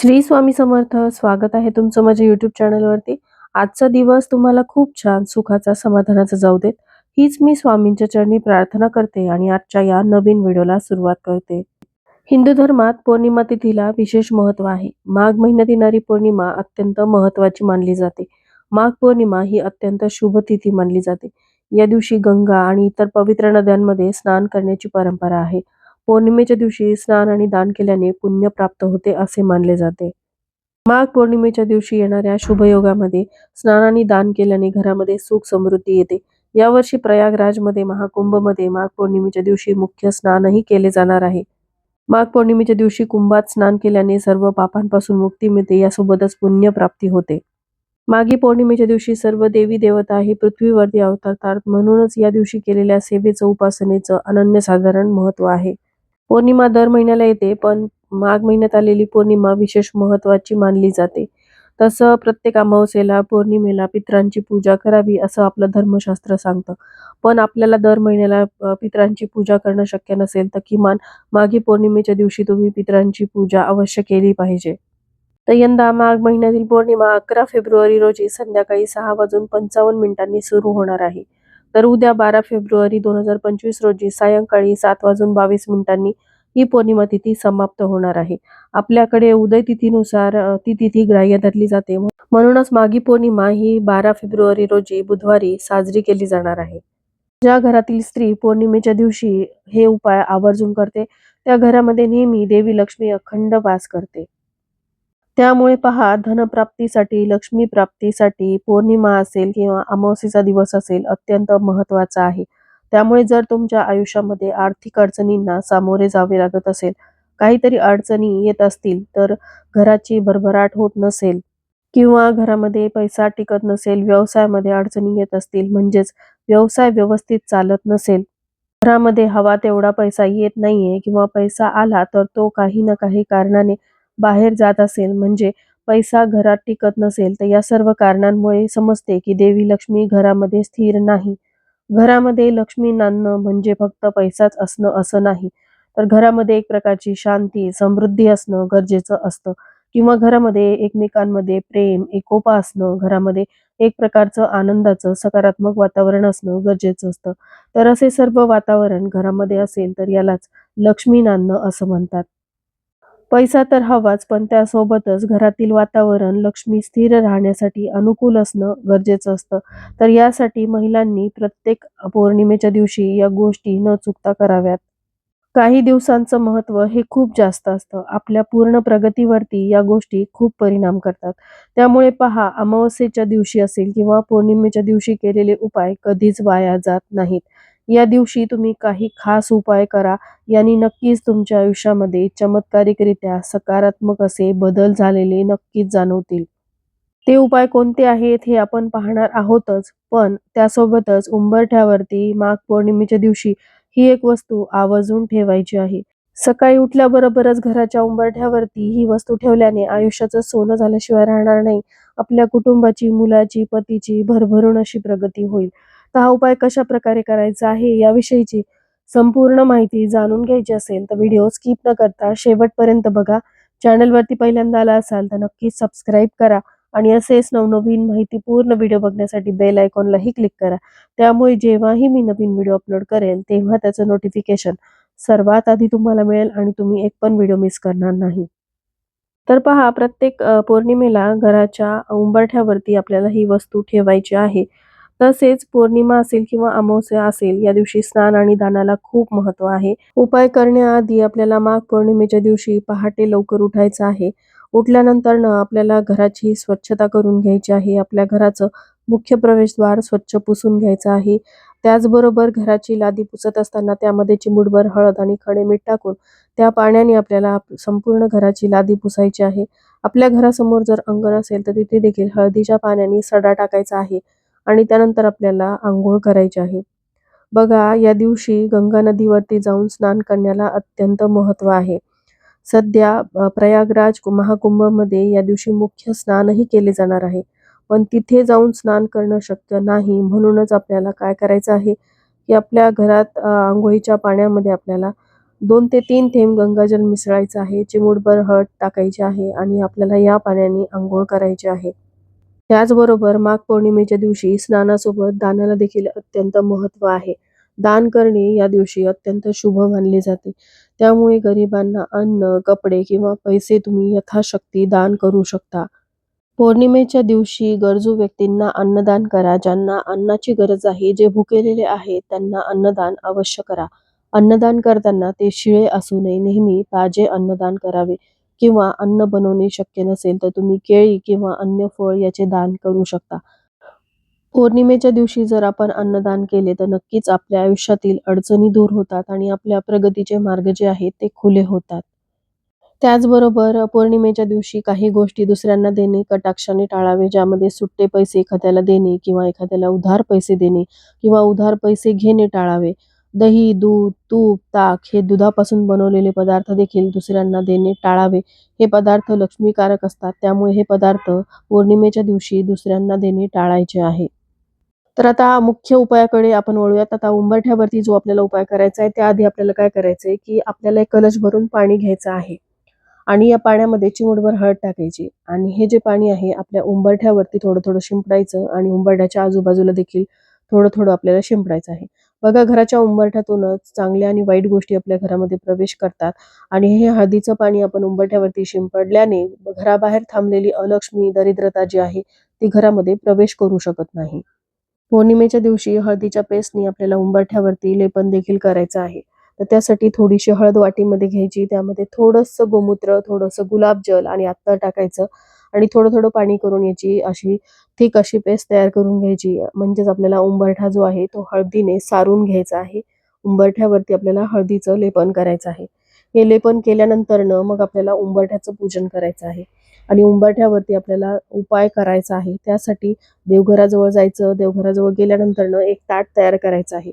श्री स्वामी समर्थ स्वागत आहे तुमचं माझ्या युट्यूब चॅनलवरती आजचा दिवस तुम्हाला खूप छान सुखाचा समाधानाचा जाऊ देत. हीच मी स्वामींच्या चरणी प्रार्थना करते आणि आजच्या या नवीन व्हिडिओला सुरुवात करते. हिंदू धर्मात पौर्णिमा तिथीला विशेष महत्त्व आहे. माघ महिन्यात येणारी पौर्णिमा अत्यंत महत्वाची मानली जाते. माघ पौर्णिमा ही अत्यंत शुभ तिथी मानली जाते. या दिवशी गंगा आणि इतर पवित्र नद्यांमध्ये स्नान करण्याची परंपरा आहे. पौर्णिमेच्या दिवशी स्नान आणि दान केल्याने पुण्य प्राप्त होते असे मानले जाते. माघ पौर्णिमेच्या दिवशी येणाऱ्या शुभयोगामध्ये स्नान आणि दान केल्याने घरामध्ये सुख समृद्धी येते. यावर्षी प्रयागराजमध्ये महाकुंभमध्ये माघ पौर्णिमेच्या दिवशी मुख्य स्नानही केले जाणार आहे. माघ पौर्णिमेच्या दिवशी कुंभात स्नान केल्याने सर्व पापांपासून मुक्ती मिळते यासोबतच पुण्य प्राप्ती होते. माघी पौर्णिमेच्या दिवशी सर्व देवी देवता हे पृथ्वीवरती अवतरतात म्हणूनच या दिवशी केलेल्या सेवेचं उपासनेचं अनन्यसाधारण महत्त्व आहे. पौर्णिमा दर महिन्याला येते पण माघ महिन्यात आलेली पौर्णिमा विशेष महत्वाची मानली जाते. तसं प्रत्येक अमावस्येला पौर्णिमेला पित्रांची पूजा करावी असं आपलं धर्मशास्त्र सांगतं. पण आपल्याला दर महिन्याला पित्रांची पूजा करणं शक्य नसेल तर किमान माघी पौर्णिमेच्या दिवशी तुम्ही पित्रांची पूजा अवश्य केली पाहिजे. तर यंदा माघ महिन्यातील पौर्णिमा अकरा फेब्रुवारी रोजी संध्याकाळी सहा वाजून पंचावन्न मिनिटांनी सुरू होणार आहे. तर उद्या बारा फेब्रुवारी दोन हजार पंचवीस रोजी सायंकाळी सात वाजून बावीस मिनिटांनी ही पौर्णिमा तिथी समाप्त होणार आहे. आपल्याकडे उदय तिथीनुसार ती तिथी ग्राह्य धरली जाते. म्हणूनच मागी पौर्णिमा ही बारा फेब्रुवारी रोजी बुधवारी साजरी केली जाणार आहे. ज्या घरातील स्त्री पौर्णिमेच्या दिवशी हे उपाय आवर्जून करते त्या घरामध्ये नेहमी देवी लक्ष्मी अखंड वास करते. त्यामुळे पहा धनप्राप्तीसाठी लक्ष्मी प्राप्तीसाठी पौर्णिमा असेल किंवा अमावस्येचा दिवस असेल अत्यंत महत्त्वाचा आहे. त्यामुळे जर तुमच्या आयुष्यामध्ये आर्थिक अडचणींना सामोरे जावे लागत असेल काहीतरी अडचणी येत असतील तर घराची भरभराट होत नसेल किंवा घरामध्ये पैसा टिकत नसेल व्यवसायामध्ये अडचणी येत असतील म्हणजेच व्यवसाय व्यवस्थित चालत नसेल घरामध्ये हवा तेवढा पैसा येत नाहीये किंवा पैसा आला तर तो काही ना काही कारणाने बाहेर जात असेल म्हणजे पैसा घरात टिकत नसेल तर या सर्व कारणांमुळे समजते की देवी लक्ष्मी घरामध्ये स्थिर नाही. घरामध्ये लक्ष्मी नांदणं म्हणजे फक्त पैसाच असणं असं नाही. तर घरामध्ये एक प्रकारची शांती समृद्धी असणं गरजेचं असतं. किंवा घरामध्ये एकमेकांमध्ये प्रेम एकोपा असणं घरामध्ये एक प्रकारचं आनंदाचं सकारात्मक वातावरण असणं गरजेचं असतं. तर असे सर्व वातावरण घरामध्ये असेल तर यालाच लक्ष्मी नांदणं असं म्हणतात. पैसा तर हवाच पण त्यासोबतच घरातील वातावरण लक्ष्मी स्थिर राहण्यासाठी अनुकूल असणं गरजेचं असतं. तर यासाठी महिलांनी प्रत्येक पौर्णिमेच्या दिवशी या गोष्टी न चुकता कराव्यात. काही दिवसांचं महत्त्व हे खूप जास्त असतं. आपल्या पूर्ण प्रगतीवरती या गोष्टी खूप परिणाम करतात. त्यामुळे पहा अमावस्येच्या दिवशी असेल किंवा पौर्णिमेच्या दिवशी केलेले उपाय कधीच वाया जात नाहीत. या दिवशी तुम्ही काही खास उपाय करा. यांनी नक्कीच तुमच्या आयुष्यामध्ये चमत्कारिकरित्या सकारात्मक असे बदल झालेले नक्कीच जाणवतील. ते उपाय कोणते आहेत हे आपण पाहणार आहोतच पण त्यासोबतच उंबरठ्यावरती माघ पौर्णिमेच्या दिवशी ही एक वस्तू आवर्जून ठेवायची आहे. सकाळी उठल्याबरोबरच घराच्या उंबरठ्यावरती ही वस्तू ठेवल्याने आयुष्याचं सोनं झाल्याशिवाय राहणार नाही. आपल्या कुटुंबाची मुलाची पतीची भरभरून अशी प्रगती होईल. तर हा उपाय कशा प्रकारे करायचा आहे याविषयीची संपूर्ण माहिती जाणून घ्यायची असेल तर व्हिडिओ स्किप न करता शेवटपर्यंत बघा. चॅनलवरती पहिल्यांदा आला असाल तर नक्कीच सबस्क्राईब करा आणि असेच नवनवीन माहितीपूर्ण व्हिडिओ बघण्यासाठी बेल आयकॉनलाही क्लिक करा. त्यामुळे जेव्हाही मी नवीन व्हिडिओ अपलोड करेल तेव्हा त्याचं नोटिफिकेशन सर्वात आधी तुम्हाला मिळेल आणि तुम्ही एक पण व्हिडिओ मिस करणार नाही. तर पहा प्रत्येक पौर्णिमेला घराच्या उंबरठ्यावरती आपल्याला ही वस्तू ठेवायची आहे. तसेच पौर्णिमा असेल किंवा अमावस्या असेल या दिवशी स्नान आणि दानाला खूप महत्त्व आहे. उपाय करण्याआधी आपल्याला माघ पौर्णिमेच्या दिवशी पहाटे लवकर उठायचं आहे. उठल्यानंतर न आपल्याला घराची स्वच्छता करून घ्यायची आहे. आपल्या घराचं मुख्य प्रवेशद्वार स्वच्छ पुसून घ्यायचं आहे. त्याचबरोबर घराची लादी पुसत असताना त्यामध्ये चिमूटभर हळद आणि खडे मीठ टाकून त्या पाण्याने आपल्याला संपूर्ण घराची लादी पुसायची आहे. आपल्या घरासमोर जर अंगण असेल तर तिथे देखील हळदीच्या पाण्याने सडा टाकायचा आहे. आणि त्यानंतर आपल्याला आंघोळ करायची आहे. बघा या दिवशी गंगा नदीवरती जाऊन स्नान करण्याला अत्यंत महत्त्व आहे. सध्या प्रयागराज महाकुंभमध्ये या दिवशी मुख्य स्नानही केले जाणार आहे. पण तिथे जाऊन स्नान करणं शक्य नाही म्हणूनच आपल्याला काय करायचं आहे? की आपल्या घरात आंघोळीच्या पाण्यामध्ये आपल्याला दोन ते तीन थेंब गंगाजल मिसळायचं आहे चिमूटभर हळद टाकायची आहे आणि आपल्याला या पाण्याने आंघोळ करायची आहे. त्याचबरोबर माघ पौर्णिमेच्या दिवशी स्नानासोबत दानाला देखील अत्यंत महत्त्व आहे. दान करणे या दिवशी अत्यंत शुभ मानले जाते. त्यामुळे गरिबांना अन्न कपडे किंवा पैसे तुम्ही यथाशक्ती दान करू शकता. पौर्णिमेच्या दिवशी गरजू व्यक्तींना अन्नदान करा. ज्यांना अन्नाची गरज आहे जे भुकेलेले आहेत त्यांना अन्नदान अवश्य करा. अन्नदान करताना ते शिळे असू नये. नेहमी ताजे अन्नदान करावे. किंवा अन्न बनवणे शक्य नसेल तर तुम्ही केळी किंवा अन्य फळ याचे दान करू शकता. पौर्णिमेच्या दिवशी जर आपण अन्नदान केले तर नक्कीच आपल्या आयुष्यातील अडचणी दूर होतात आणि आपल्या प्रगतीचे मार्ग जे आहेत ते खुले होतात. त्याचबरोबर पौर्णिमेच्या दिवशी काही गोष्टी दुसऱ्यांना देणे कटाक्षाने टाळावे ज्यामध्ये सुट्टे पैसे एखाद्याला देणे किंवा एखाद्याला उधार पैसे देणे किंवा उधार पैसे घेणे टाळावे. दही दूध तूप ताक हे दुधापासून बनवलेले पदार्थ देखील दुसऱ्यांना देणे टाळावे. हे पदार्थ लक्ष्मीकारक असतात. त्यामुळे हे पदार्थ पौर्णिमेच्या दिवशी दुसऱ्यांना देणे टाळायचे आहे. तर आता मुख्य उपायाकडे आपण वळूयात. आता उंबरठ्यावरती जो आपल्याला उपाय करायचा आहे त्याआधी आपल्याला काय करायचं आहे की आपल्याला एक कलश भरून पाणी घ्यायचं आहे. आणि या पाण्यामध्ये चिमुडभर हळद टाकायची. आणि हे जे पाणी आहे आपल्या उंबरठ्यावरती थोडं थोडं शिंपडायचं आणि उंबरठ्याच्या आजूबाजूला देखील थोडं थोडं आपल्याला शिंपडायचं आहे. बघा घराच्या उंबरठ्यातूनच चांगल्या आणि वाईट गोष्टी आपल्या घरामध्ये प्रवेश करतात. आणि हे हळदीचं पाणी आपण उंबरठ्यावरती शिंपडल्याने घराबाहेर थांबलेली अलक्ष्मी दरिद्रता जी आहे ती घरामध्ये प्रवेश करू शकत नाही. पौर्णिमेच्या दिवशी हळदीच्या पेस्टनी आपल्याला उंबरठ्यावरती लेपन देखील करायचं आहे. तर त्यासाठी थोडीशी हळद वाटीमध्ये घ्यायची त्यामध्ये थोडंसं गोमूत्र थोडंसं गुलाबजल आणि आत्तर टाकायचं. आणि थोडं थोडं पाणी करून याची अशी थिक अशी पेस्ट तयार करून घ्यायची. म्हणजेच आपल्याला उंबरठा जो आहे तो हळदीने सारून घ्यायचा आहे. उंबरठ्यावरती आपल्याला हळदीचं लेपन करायचं आहे. हे लेपन केल्यानंतरनं मग आपल्याला उंबरठ्याचं पूजन करायचं आहे. आणि उंबरठ्यावरती आपल्याला उपाय करायचा आहे. त्यासाठी देवघराजवळ जायचं देवघराजवळ गेल्यानंतरनं एक ताट तयार करायचं आहे.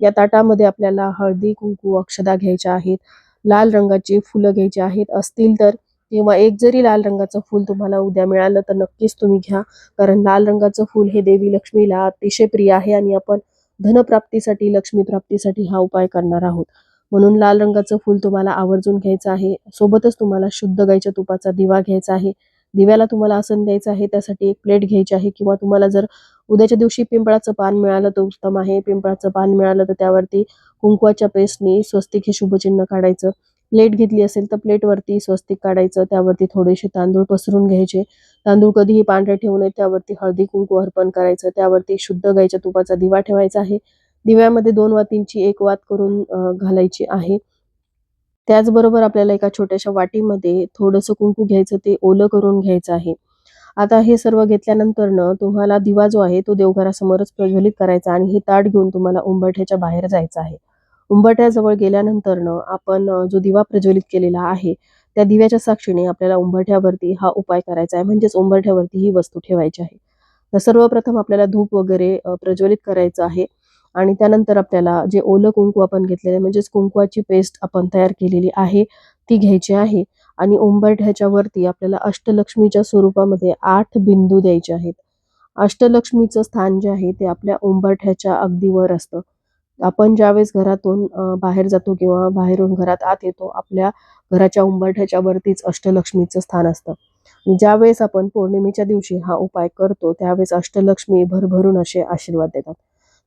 या ताटामध्ये आपल्याला हळदी कुंकू अक्षदा घ्यायच्या आहेत. लाल रंगाची फुलं घ्यायची आहेत. असतील तर किंवा एक जरी लाल रंगाचं फूल तुम्हाला उद्या मिळालं तर नक्कीच तुम्ही घ्या. कारण लाल रंगाचं फूल हे देवी लक्ष्मीला अतिशय प्रिय आहे आणि आपण धनप्राप्तीसाठी लक्ष्मी प्राप्तीसाठी हा उपाय करणार आहोत. म्हणून लाल रंगाचं फूल तुम्हाला आवर्जून घ्यायचं आहे. सोबतच तुम्हाला शुद्ध गाईच्या तुपाचा दिवा घ्यायचा आहे. दिव्याला तुम्हाला आसन द्यायचं आहे. त्यासाठी एक प्लेट घ्यायची आहे किंवा तुम्हाला जर उद्याच्या दिवशी पिंपळाचं पान मिळालं तर उत्तम आहे. पिंपळाचं पान मिळालं तर त्यावरती कुंकवाच्या पेस्टनी स्वस्तिक हे शुभचिन्ह काढायचं. प्लेट घेतली असेल तर प्लेटवरती स्वस्तिक काढायचं त्यावरती थोडेसे तांदूळ पसरून घ्यायचे. तांदूळ कधीही पांढरे ठेवू नये त्यावरती हळदी कुंकू अर्पण करायचं. त्यावरती शुद्ध गाईच्या तुपाचा दिवा ठेवायचा आहे. दिव्यामध्ये दोन वातींची एक वात करून घालायची आहे. त्याचबरोबर आपल्याला एका छोट्याशा वाटीमध्ये थोडंसं कुंकू घ्यायचं ते ओलं करून घ्यायचं आहे. आता हे सर्व घेतल्यानंतरनं तुम्हाला दिवा जो आहे तो देवघरासमोरच प्रज्वलित करायचा आणि ही ताट घेऊन तुम्हाला उंबरठ्याच्या बाहेर जायचं आहे. उंबरठ्याजवळ गेल्यानंतरनं आपण जो दिवा प्रज्वलित केलेला आहे त्या दिव्याच्या साक्षीने आपल्याला उंबरठ्यावरती हा उपाय करायचा आहे. म्हणजेच उंबरठ्यावरती ही वस्तू ठेवायची आहे. तर सर्वप्रथम आपल्याला धूप वगैरे प्रज्वलित करायचं आहे आणि त्यानंतर आपल्याला जे ओलं कुंकू आपण घेतलेले म्हणजेच कुंकवाची पेस्ट आपण तयार केलेली आहे ती घ्यायची आहे आणि उंबरठ्याच्या वरती आपल्याला अष्टलक्ष्मीच्या स्वरूपामध्ये आठ बिंदू द्यायचे आहेत. अष्टलक्ष्मीचं स्थान जे आहे ते आपल्या उंबरठ्याच्या अगदी वर असतं. आपण ज्यावेळेस घरातून बाहेर जातो किंवा बाहेरून घरात आत येतो आपल्या घराच्या उंबरठ्याच्या वरतीच अष्टलक्ष्मीचं स्थान असतं. ज्यावेळेस आपण पौर्णिमेच्या दिवशी हा उपाय करतो त्यावेळेस अष्टलक्ष्मी भरभरून असे आशीर्वाद देतात.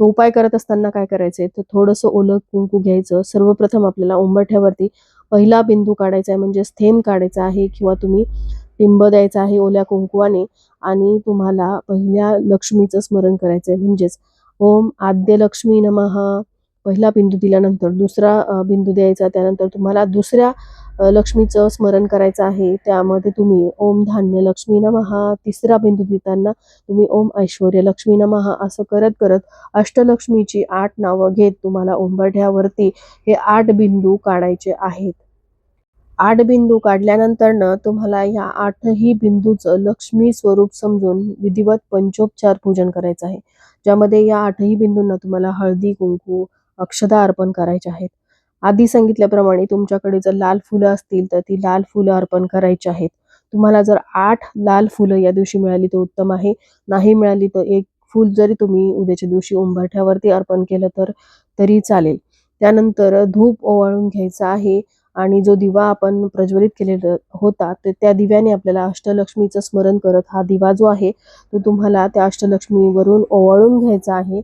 तो उपाय करत असताना काय करायचंय? तर थोडंसं ओलं कुंकू घ्यायचं. सर्वप्रथम आपल्याला उंबरठ्यावरती पहिला बिंदू काढायचा आहे म्हणजे थेंब काढायचा आहे किंवा तुम्ही टिंब द्यायचा आहे ओल्या कुंकुवाने आणि तुम्हाला पहिल्या लक्ष्मीचं स्मरण करायचं आहे म्हणजेच ओम आद्य लक्ष्मी नमः. पहिला बिंदू दिल्यानंतर दुसरा बिंदू द्यायचा. त्यानंतर तुम्हाला दुसऱ्या लक्ष्मीचं स्मरण करायचं आहे. त्यामध्ये तुम्ही ओम धान्य लक्ष्मी नमहा तिसरा बिंदू देताना तुम्ही ओम ऐश्वर्य लक्ष्मी नमहा असं करत करत अष्टलक्ष्मीची आठ नावं घेत तुम्हाला उंबरठ्यावरती हे आठ बिंदू काढायचे आहेत. आठ बिंदू काढल्यानंतरनं तुम्हाला या आठही बिंदूचं लक्ष्मी स्वरूप समजून विधिवत पंचोपचार पूजन करायचं आहे. ज्यामध्ये या आठही बिंदूंना तुम्हाला हळदी कुंकू अक्षदा अर्पण करायचे आहेत. आधी सांगितल्याप्रमाणे तुमच्याकडे जर लाल फुलं असतील तर ती लाल फुलं अर्पण करायची आहेत. तुम्हाला जर आठ लाल फुलं या दिवशी मिळाली तर उत्तम आहे. नाही मिळाली तर एक फूल जरी तुम्ही उद्याच्या दिवशी उंबरठ्यावरती अर्पण केलं तर तरी चालेल. त्यानंतर धूप ओवाळून घ्यायचं आहे. आणि जो दिवा आपण प्रज्वलित केलेला होता तर त्या दिव्याने आपल्याला अष्टलक्ष्मीचं स्मरण करत हा दिवा जो आहे तो तुम्हाला त्या अष्टलक्ष्मीवरून ओवाळून घ्यायचा आहे.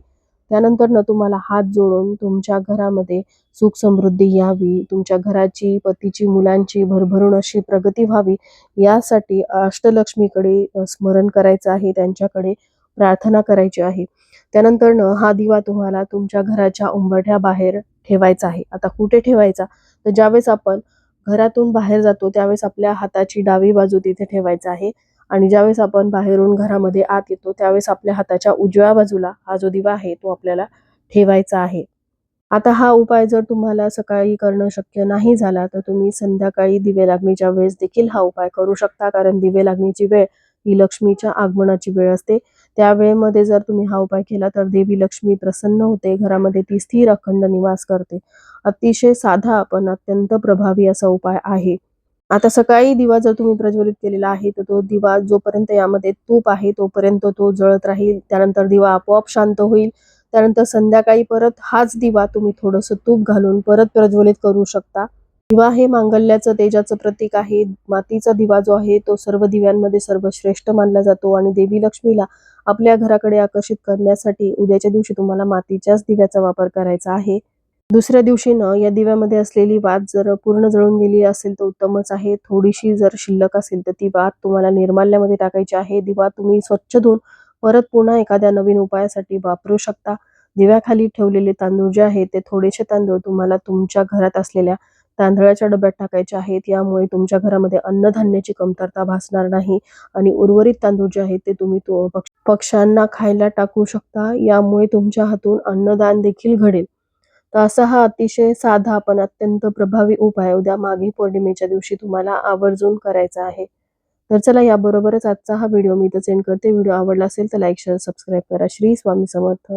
त्यानंतर न तुम्हाला हात जोडून तुमच्या घरामध्ये सुख समृद्धी यावी तुमच्या घराची पतीची मुलांची भरभरून अशी प्रगती व्हावी यासाठी अष्टलक्ष्मीकडे स्मरण करायचं आहे त्यांच्याकडे प्रार्थना करायची आहे. त्यानंतर न हा दिवा तुम्हाला तुमच्या घराच्या उंबरठ्या बाहेर ठेवायचा आहे. आता कुठे ठेवायचा? तर ज्यावेळेस आपण घरातून बाहेर जातो त्यावेळेस आपल्या हाताची डावी बाजू तिथे ठेवायचा आहे. आणि ज्यावेळेस आपण बाहेरून घरामध्ये आत येतो त्यावेळेस आपल्या हाताच्या उजव्या बाजूला हा जो दिवा आहे तो आपल्याला ठेवायचा आहे. आता हा उपाय जर तुम्हाला सकाळी करणं शक्य नाही झाला तर तुम्ही संध्याकाळी दिवे लागणीच्या वेळेस देखील हा उपाय करू शकता. कारण दिवे लागणीची वेळ ही लक्ष्मीच्या आगमनाची वेळ असते. त्या वेळेमध्ये जर तुम्ही हा उपाय केला तर देवी लक्ष्मी प्रसन्न होते घरामध्ये ती स्थिर अखंड निवास करते. अतिशय साधा पण अत्यंत प्रभावी असा उपाय आहे. आता सकाळी दिवा जर तुम्ही प्रज्वलित केलेला आहे तर तो दिवा जोपर्यंत यामध्ये तूप आहे तोपर्यंत तो जळत राहील. त्यानंतर दिवा आपोआप शांत होईल. त्यानंतर संध्याकाळी परत हाच दिवा तुम्ही थोडंसं तूप घालून परत प्रज्वलित करू शकता. दिवा हे मांगल्याचं तेजाचं प्रतीक आहे मातीचा दिवा जो आहे तो सर्व दिव्यांमध्ये सर्वश्रेष्ठ मानला जातो आणि देवी लक्ष्मीला आपल्या घराकडे आकर्षित करण्यासाठी उद्याच्या दिवशी तुम्हाला मातीच्याच दिव्याचा वापर करायचा आहे. दुसऱ्या दिवशी न या दिव्यामध्ये असलेली वात जर पूर्ण जळून गेली असेल तर उत्तमच आहे. थोडीशी जर शिल्लक असेल तर ती वात तुम्हाला निर्माल्यामध्ये टाकायची आहे. दिवा तुम्ही स्वच्छ धुवून परत पुन्हा एखाद्या नवीन उपायासाठी वापरू शकता. दिव्याखाली ठेवलेले तांदूळ जे आहेत ते थोडेसे तांदूळ तुम्हाला तुमच्या घरात असलेल्या तांदळाच्या डब्यात टाकायच्या आहेत. यामुळे तुमच्या घरामध्ये अन्नधान्याची कमतरता भासणार नाही आणि उर्वरित तांदूळ जे आहेत ते तुम्ही पक्ष्यांना खायला टाकू शकता. यामुळे तुमच्या हातून अन्नदान देखील घडेल. तर असा हा अतिशय साधा पण अत्यंत प्रभावी उपाय उद्या माघी पौर्णिमेच्या दिवशी तुम्हाला आवर्जून करायचा आहे. तर चला याबरोबरच आजचा हा व्हिडिओ मी इथं सेंड करते. व्हिडिओ आवडला असेल तर लाईक शेअर सबस्क्राईब करा. श्री स्वामी समर्थ.